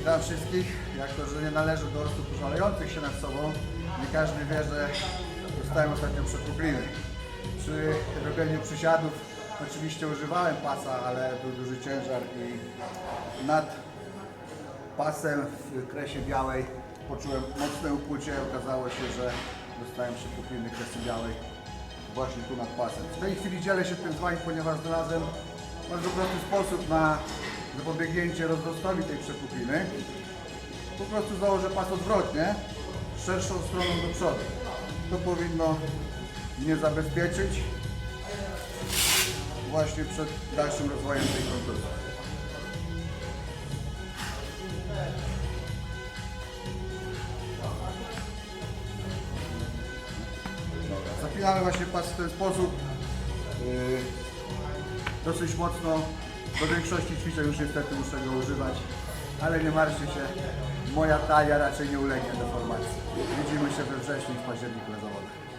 Witam wszystkich. Jako, że nie należę do osób żalejących się nad sobą, nie każdy wie, że dostałem ostatnio przepukliny. Przy robieniu przysiadów oczywiście używałem pasa, ale był duży ciężar i nad pasem w kresie białej poczułem mocne ukłucie. Okazało się, że dostałem przepukliny kresy białej właśnie tu nad pasem. W tej chwili dzielę się tym z Wami, ponieważ znalazłem bardzo prosty sposób na zapobiegnięcie rozrostowi tej przepukliny. Po prostu założę pas odwrotnie, szerszą stroną do przodu. To powinno mnie zabezpieczyć właśnie przed dalszym rozwojem tej kontuzji. Zapinamy właśnie pas w ten sposób. Yy, dosyć mocno. Do większości ćwiczeń już niestety muszę go używać, ale nie martwcie się, moja talia raczej nie ulegnie deformacji. Widzimy się we wrześniu w październiku na zawodach.